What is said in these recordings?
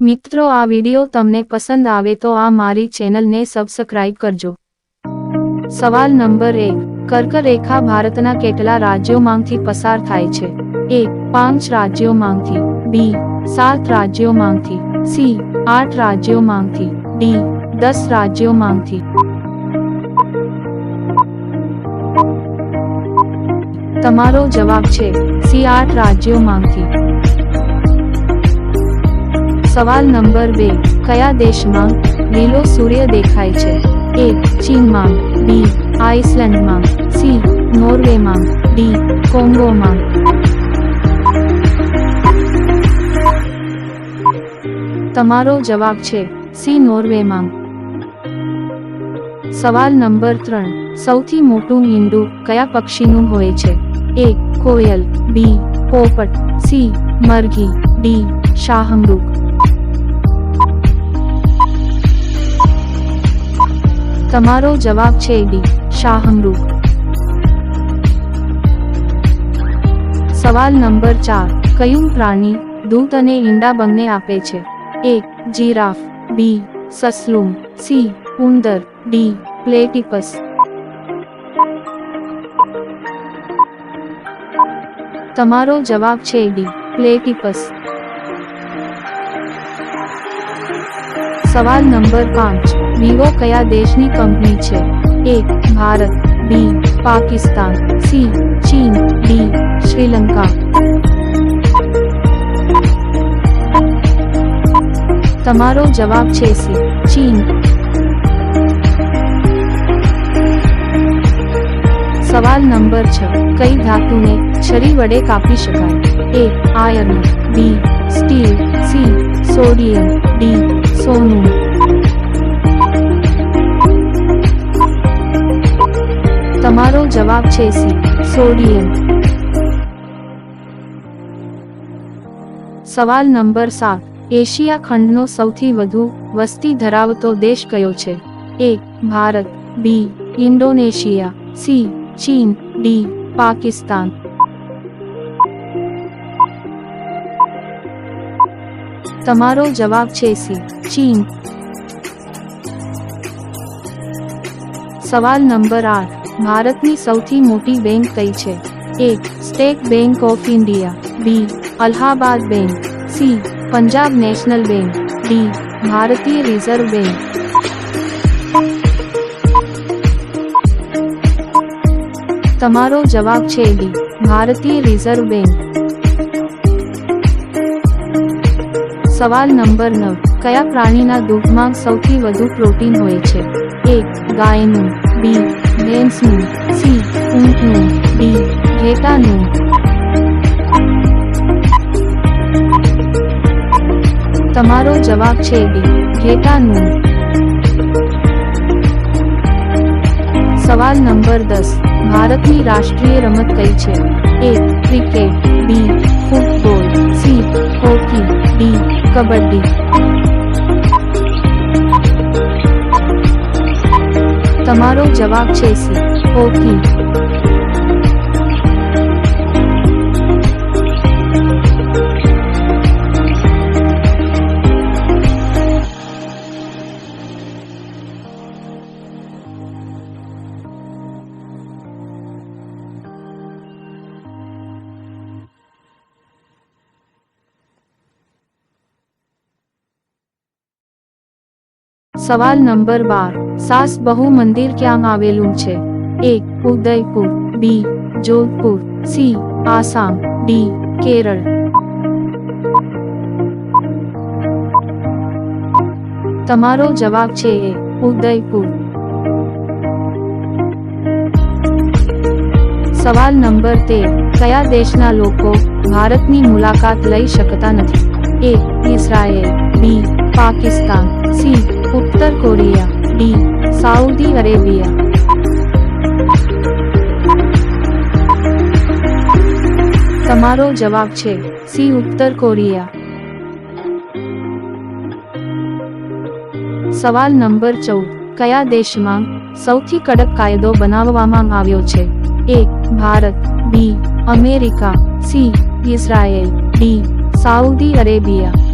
મિત્રો, આ વીડિયો તમને પસંદ આવે તો આ મારી ચેનલને સબસ્ક્રાઇબ કરજો. સવાલ નંબર એક. કર્કરેખા ભારતના કેટલા રાજ્યોમાંથી પસાર થાય છે? એ. પાંચ રાજ્યોમાંથી. બી. સાત રાજ્યોમાંથી. સી. આઠ રાજ્યોમાંથી. ડી. દસ રાજ્યોમાંથી. તમારો જવાબ છે સી. આઠ રાજ્યોમાંથી. સવાલ નંબર બે, કયા દેશમાં લીલો સૂર્ય દેખાય છે? એ, ચીનમાં, બી, આઇસલેન્ડમાં, સી, નોર્વેમાં, ડી, કોંગોમાં. તમારો જવાબ છે, સી, નોર્વેમાં. સવાલ નંબર ત્રણ, સૌથી મોટું ઈંડું કયા પક્ષીનું હોય છે? એ, કોયલ, બી, પોપટ, સી, મરઘી, ડી, શાહમૃગ. તમારો જવાબ છે ડી શાહમરૂખ સવાલ નંબર ચાર, કયું પ્રાણી દૂધ અને ઈંડા બંને આપે છે? એ, જીરાફ, બી, સસલુમ, સી, ઉંદર, ડી, પ્લેટિપસ. તમારો જવાબ છે ડી, પ્લેટિપસ. સવાલ નંબર પાંચ વિવો કયા દેશની કંપની છે? A Bharat. B Pakistan. C ચીન. ડી શ્રીલંકા. તમારો જવાબ છે સી ચીન. સવાલ નંબર છ. કઈ ધાતુને છરી વડે કાપી શકાય? A iron. B steel. C sodium. D સોનું. તમારો જવાબ છે સી, સોડિયમ. સવાલ નંબર સાત, એશિયા ખંડનો સૌથી વધુ વસ્તી ધરાવતો દેશ કયો છે? A, Bharat, B, Indonesia, C, ચીન, ડી, પાકિસ્તાન. તમારો જવાબ છે સી, ચીન. સવાલ નંબર આઠ ભારતની સૌથી મોટી બેંક કઈ છે? A, state bank of India. B, Allahabad bank. C, Punjab national bank. D, ભારતીય રિઝર્વ બેંક. તમારો જવાબ છે ડી, ભારતીય રિઝર્વ બેંક. સવાલ નંબર નવ. કયા પ્રાણીના દૂધમાં સૌથી વધુ પ્રોટીન હોય છે? એક ગાયનું. બી ભેંસનું સી ઊંટનું ડી ઘેટાનું તમારો જવાબ છે ડી ઘેટાનું સવાલ નંબર દસ, ભારતની રાષ્ટ્રીય રમત કઈ છે? A, cricket, B, football, C, hockey, D, kabaddi. તમારો જવાબ છે સી હોકી સવાલ નંબર બાર સાસ બહુ મંદિર ક્યાં આવેલું છે A Udaipur B Jodhpur C Assam D Kerala તમારો જવાબ છે એ ઉદયપુર સવાલ નંબર તેર કયા દેશના લોકો ભારતની મુલાકાત લઈ શકતા નથી? A Israel B, Pakistan, C, ઉત્તર કોરિયા। ડી સાઉદી અરેબિયા તમારો જવાબ છે સી, ઉત્તર કોરિયા. સવાલ નંબર ચૌદ, કયા દેશમાં સૌથી કડક કાયદો બનાવવામાં આવ્યો છે? A, Bharat, B, America, C, Israel, D, Saudi Arabia.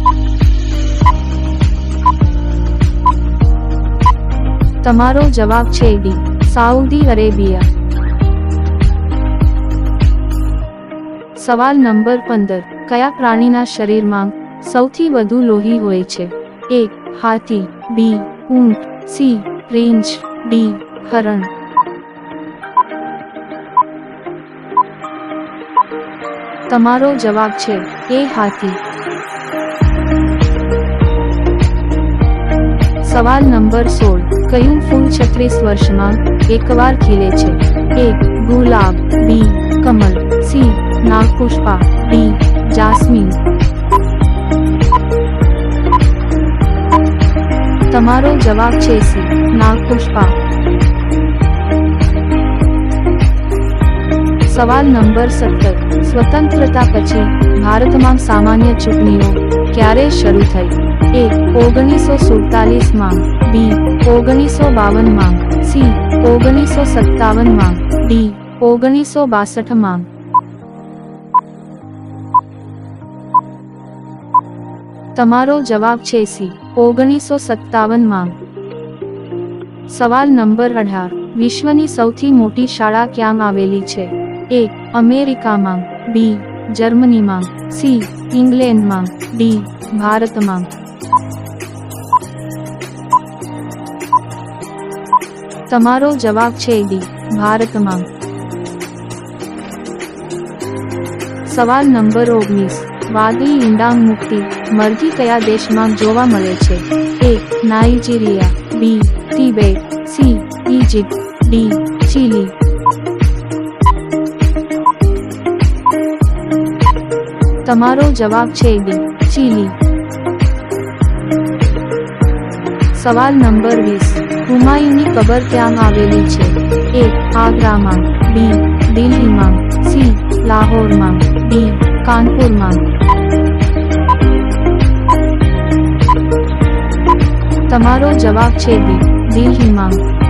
તમારો જવાબ છે ડી, સાઉદી અરેબિયા. સવાલ નંબર પંદર, કયા પ્રાણીના શરીરમાં સૌથી વધુ લોહી હોય છે? એ, હાથી, બી, ઊંટ, સી રેન્જ ડી, હરણ. તમારો જવાબ છે, એ, હાથી. સવાલ નંબર સોળ. કયું ફૂલ છત્રીસ વર્ષમાં એકવાર ખીલે છે? એ, ગુલાબ, બી, કમલ, સી, નાગપુષ્પા, ડી, જાસ્મીન. તમારો જવાબ છે સી, નાગપુષ્પા. સવાલ નંબર સત્તર. સ્વતંત્રતા પછી ભારતમાં સામાન્ય ચૂંટણીઓ ક્યારે શરૂ થઈ? એ ઓગણીસો સુડતાલીસમાં બી ઓગણીસો બાવનમાં સી ઓગણીસો સત્તાવનમાં ડી ઓગણીસો બાસઠમાં તમારો જવાબ છે સી ઓગણીસો સત્તાવનમાં સવાલ નંબર અઢાર. વિશ્વની સૌથી મોટી શાળા ક્યાં આવેલી છે? એ, અમેરિકામાં. બી જર્મનીમાં, સી, ઇંગ્લેન્ડમાં, ડી, ભારતમાં. તમારો જવાબ છે ડી, ભારતમાં. સવાલ નંબર ઓગણીસ. વાદળી ઈંડાંગ મુક્તિ મરઘી કયા દેશમાં જોવા મળે છે? A, Nigeria, B, Tibet, C Egypt D, Chile. તમારો જવાબ છે ડી ચીલી સવાલ નંબર વીસ. હુમાયુની કબર ક્યાં આવેલી છે? એ, આગ્રામાં, બી, દિલ્હીમાં, સી, લાહોરમાં, ડી, કાનપુરમાં. તમારો જવાબ છે બી દિલ્હીમાં.